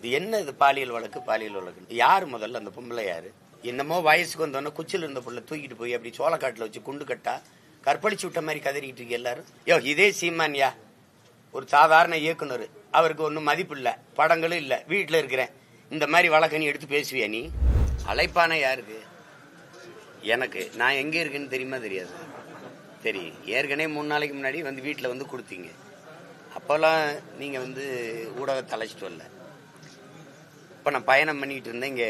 இது என்ன இது பாலியல் வழக்கு பாலியல் வழக்கு யார் முதல்ல அந்த பொம்பளை யாரு? என்னமோ வயசுக்கு வந்தோன்னே குச்சில் இருந்த புள்ள தூக்கிட்டு போய் அப்படி சோளக்காட்டில் வச்சு குண்டு கட்டா கற்பழிச்சு விட்ட மாதிரி கதறிக்கிட்டு இருக்கு எல்லாரும். யோ இதே சீமான்யா. ஒரு சாதாரண இயக்குனர். அவருக்கு ஒன்றும் மதிப்பு இல்லை படங்களும் இல்லை வீட்டில் இருக்கிறேன். இந்த மாதிரி வழக்க நீ எடுத்து பேசுவியா நீ? அழைப்பானே யாருக்கு? எனக்கு. நான் எங்கே இருக்கேன்னு தெரியுமா தெரியாது. சரி ஏற்கனவே மூணு நாளைக்கு முன்னாடி வந்து வீட்டில் வந்து கொடுத்தீங்க. அப்போல்லாம் நீங்கள் வந்து ஊடகத்தை அழைச்சிட்டு வரல. அப்போ நான் பயணம் பண்ணிட்டு இருந்தேன் இங்கே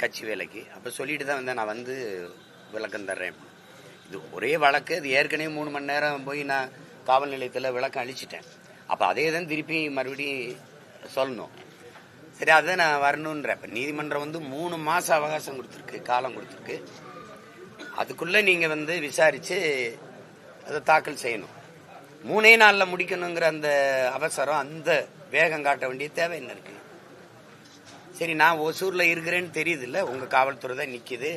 கட்சி வேலைக்கு. அப்போ சொல்லிட்டு தான் வந்தேன் நான் வந்து விளக்கம் தர்றேன். இது ஒரே வழக்கு அது ஏற்கனவே மூணு மணி நேரம் போய் நான் காவல் நிலையத்தில் விளக்கம் அழிச்சிட்டேன் அப்போ அதே தான் திருப்பி மறுபடியும் சொல்லணும். சரி அதை நான் வரணுன்றேன் இப்போ நீதிமன்றம் வந்து மூணு மாதம் அவகாசம் கொடுத்துருக்கு காலம் கொடுத்துருக்கு. அதுக்குள்ளே நீங்கள் வந்து விசாரித்து அதை தாக்கல் செய்யணும். மூணே நாளில் முடிக்கணுங்கிற அந்த அவசரம் அந்த வேகம் காட்ட வேண்டிய தேவை என்ன இருக்குது சரி நான் ஒசூரில் இருக்கிறேன்னு தெரியுதுல்ல உங்கள் காவல்துறை தான் நிற்கிது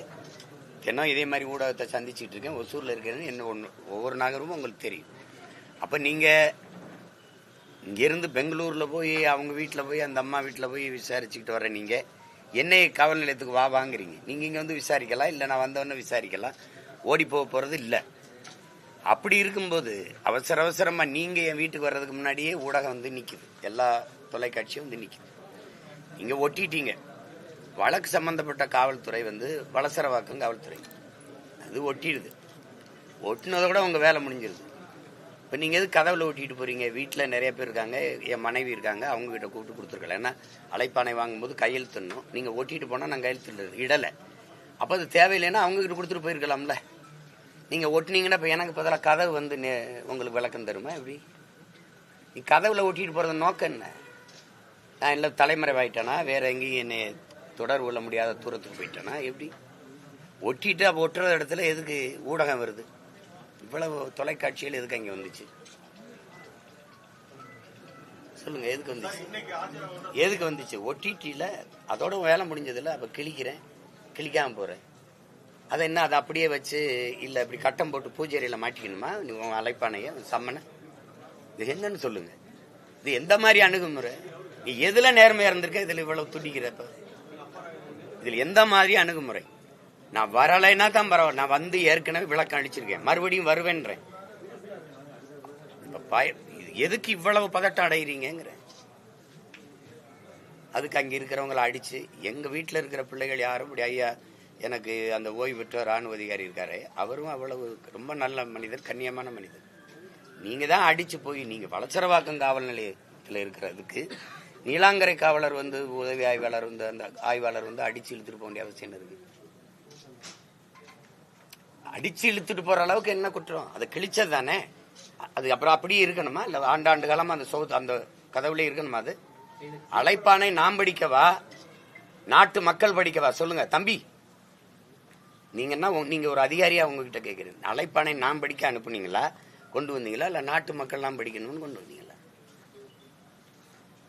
தினம் இதே மாதிரி ஊடகத்தை சந்திச்சுட்டு இருக்கேன். ஒசூரில் இருக்கிறேன்னு என்ன ஒன்று ஒவ்வொரு நகரமும் உங்களுக்கு தெரியும். அப்போ நீங்கள் இங்கேருந்து பெங்களூரில் போய் அவங்க வீட்டில் போய் அந்த அம்மா வீட்டில் போய் விசாரிச்சுக்கிட்டு வர நீங்கள் என்னை காவல் நிலையத்துக்கு வா வாங்குறீங்க? நீங்கள் இங்கே வந்து விசாரிக்கலாம் இல்லை நான் வந்தவொடனே விசாரிக்கலாம். ஓடி போக போகிறது இல்லை. அப்படி இருக்கும்போது அவசர அவசரமாக நீங்கள் என் வீட்டுக்கு வர்றதுக்கு முன்னாடியே ஊடகம் வந்து நிற்கிது எல்லா தொலைக்காட்சியும் வந்து நிற்கிது இங்கே ஒட்டிட்டீங்க. வழக்கு சம்பந்தப்பட்ட காவல்துறை வந்து வளசரவாக்கம் காவல்துறை. அது ஒட்டிடுது. ஒட்டினதை கூட உங்கள் வேலை முடிஞ்சிருது. இப்போ நீங்கள் எது கதவில் ஒட்டிட்டு போகிறீங்க வீட்டில் நிறைய பேர் இருக்காங்க என் மனைவி இருக்காங்க அவங்க கிட்ட கூப்பிட்டு கொடுத்துருக்கல. ஏன்னா அழைப்பானை வாங்கும்போது கையெழுத்துடணும் நீங்கள் ஒட்டிட்டு போனால் நான் கையெழுத்து இடலை. அப்போ அது தேவையில்லைன்னா அவங்ககிட்ட கொடுத்துட்டு போயிருக்கலாம்ல. நீங்கள் ஒட்டினீங்கன்னா இப்போ எனக்கு பதிலாக கதவு வந்து நே- உங்களுக்கு விளக்கம் தருமா எப்படி? நீ கதவில் ஒட்டிட்டு போகிறது நோக்கம் என்ன? நான் இல்லை தலைமறைவாயிட்டேனா? வேற எங்கேயும் என்னை தொடர்பு கொள்ள முடியாத தூரத்துக்கு போயிட்டேனா? எப்படி? ஒட்டிட்டு அப்போ ஒட்டுற இடத்துல எதுக்கு ஊடகம் வருது? இவ்வளவு தொலைக்காட்சிகள் எதுக்கு அங்கே வந்துச்சு? சொல்லுங்க எதுக்கு வந்துச்சு? எதுக்கு வந்துச்சு? ஒட்டிட்டியில் அதோட வேலை முடிஞ்சதில்ல அப்போ கிழிக்கிறேன். கிழிக்காமல் போகிறேன் அதை என்ன அதை அப்படியே வச்சு இல்லை இப்படி கட்டம் போட்டு பூஜேரியில் மாட்டிக்கணுமா? நீ உன் அழைப்பானைய சம்மனை? இது என்னன்னு சொல்லுங்க. இது எந்த மாதிரி அணுகுமுறை? எதுல நேர்மையா இருந்திருக்க இதுல இவ்வளவு துடிக்கிறப்ப. இதுல எந்த மாதிரி அணுகுமுறை? நான் வரலைன்னா தான் பரவாயில்ல. நான் வந்து ஏற்கனவே விளக்கம் அடிச்சிருக்கேன் மறுபடியும் வருவேன்றேன். எதுக்கு இவ்வளவு பதட்டம் அடைகிறீங்கிற அதுக்கு அங்க இருக்கிறவங்கள அடிச்சு எங்க வீட்டில் இருக்கிற பிள்ளைகள் யாரும் இப்படி ஐயா எனக்கு அந்த ஓய்வு பெற்ற ராணுவ அதிகாரி இருக்காரு. அவரும் அவ்வளவு ரொம்ப நல்ல மனிதர் கண்ணியமான மனிதர். நீங்க தான் அடிச்சு போய் நீங்க வளச்சரவாக்கம் காவல் நிலையத்தில் இருக்கிறதுக்கு நீலாங்கரை காவலர் வந்து உதவி ஆய்வாளர் வந்து அந்த ஆய்வாளர் வந்து அடிச்சு இழுத்துட்டு போக வேண்டிய அவசியம் என்ன இருக்கு? அடிச்சு இழுத்துட்டு போற அளவுக்கு என்ன குற்றம்? அதை கிழிச்சது தானே? அது அப்புறம் அப்படியே இருக்கணுமா? இல்ல ஆண்டாண்டு காலமா அந்த சோத்து அந்த கதவுல இருக்கணுமா அது? அழைப்பானை நாம் படிக்கவா? நாட்டு மக்கள் படிக்கவா? சொல்லுங்க. தம்பி நீங்க என்ன நீங்க ஒரு அதிகாரியா உங்ககிட்ட கேட்கறீங்க அழைப்பானை நாம் படிக்க அனுப்புனீங்களா? கொண்டு வந்தீங்களா? இல்ல நாட்டு மக்கள் படிக்கணும்னு கொண்டு வந்தீங்களா?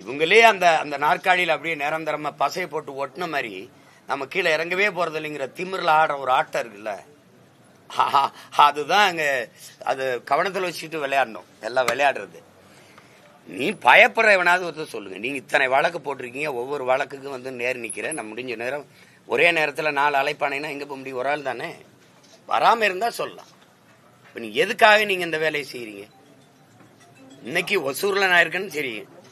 இவங்களே அந்த அந்த நாற்காலியில் அப்படியே நிரந்தரமா பசையை போட்டு ஒட்டின மாதிரி நம்ம கீழே இறங்கவே போறது இல்லைங்கிற திமிரில் ஆடுற ஒரு ஆட்டம் இருக்குல்ல? அதுதான் அங்கே அது கவனத்தில் வச்சுட்டு விளையாடணும். எல்லாம் விளையாடுறது. நீ பயப்படுற எவனாவது ஒருத்தர் சொல்லுங்க. நீங்க இத்தனை வழக்கு போட்டிருக்கீங்க ஒவ்வொரு வழக்குக்கும் வந்து நேர் நிற்கிறேன் நான் முடிஞ்ச நேரம் ஒரே நேரத்தில் நாலு அழைப்பானைனா எங்கே போக முடியும்? ஒரு ஆள் தானே? வராமல் இருந்தால் சொல்லலாம். இப்போ நீ எதுக்காக நீங்கள் இந்த வேலையை செய்கிறீங்க இன்னைக்கு ஒசூரில் நான் இருக்கேன்னு சரி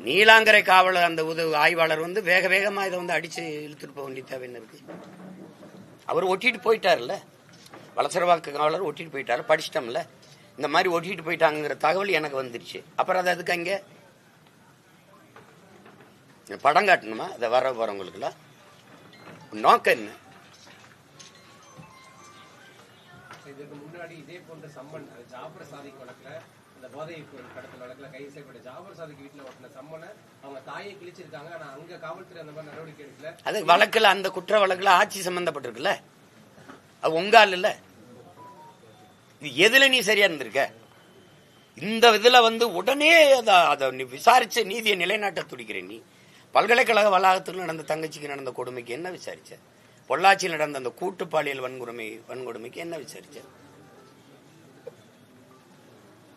நீலாங்கரை காவலர் அந்த உதவி ஆய்வாளர் வந்து வேக வேகமா இதை வந்து அடிச்சு இழுத்துட்டு போக வேண்டிய தேவைன்னு இருக்கு? அவர் ஒட்டிட்டு போயிட்டாருல்ல? வளசரவாக்கு காவலர் ஒட்டிட்டு போயிட்டாரு படிச்சிட்டோம்ல? இந்த மாதிரி ஒட்டிட்டு போயிட்டாங்கிற தகவல் எனக்கு வந்துருச்சு. அப்புறம் அது அதுக்கு அங்கே? படம் காட்டணுமா? அதை வர போறவங்களுக்குலாம் நோக்கம் என்ன? இதுக்கு முன்னாடி இதே போன்ற சம்மன் ஜாபர் சாதிக் இந்த போதை பொருள் கடத்தல் வழக்குல கைது செய்யப்பட்ட ஜாபர் சாதிக்கு வீட்டுல ஒட்டின சம்மனை அவங்க தாயை கிழிச்சிருக்காங்க. ஆனா அங்க காவல்துறை அந்த மாதிரி நடவடிக்கை எடுக்கல. அது வழக்குல அந்த குற்ற வழக்குல ஆட்சி சம்பந்தப்பட்டிருக்குல்ல? அது உங்க ஆள் இல்ல. இது எதுல நீ சரியா இருந்திருக்க? இந்த இதுல வந்து உடனே அதை அதை நீ விசாரிச்ச நீதியை நிலைநாட்ட துடிக்கிற நீ. பல்கலைக்கழக வளாகத்தில் நடந்த தங்கச்சிக்கு நடந்த கொடுமைக்கு என்ன விசாரிச்ச? பொள்ளாச்சியில் நடந்த அந்த கூட்டு பாலியல் வன்கொடுமை வன்கொடுமைக்கு என்ன விசாரிச்ச?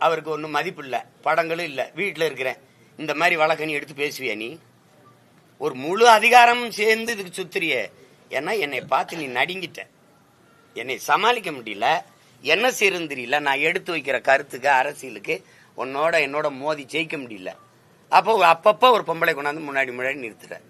அவருக்கு ஒன்றும் மதிப்பு இல்லை. படங்களும் இல்லை. வீட்டில் இருக்கிறேன். இந்த மாதிரி வழக்க நீ எடுத்து பேசுவியா நீ? ஒரு முழு அதிகாரமும் சேர்ந்து இதுக்கு சுத்துறிய. ஏன்னா என்னை பார்த்து நீ நடுங்கிட்ட. என்னை சமாளிக்க முடியல. என்ன செய்யறது தெரியல. நான் எடுத்து வைக்கிற கருத்துக்கு அரசியலுக்கு உன்னோட என்னோட மோதி ஜெயிக்க முடியல. அப்போ அப்பப்போ ஒரு பொம்பளை கொண்டாந்து முன்னாடி முன்னாடி நிறுத்துறேன்.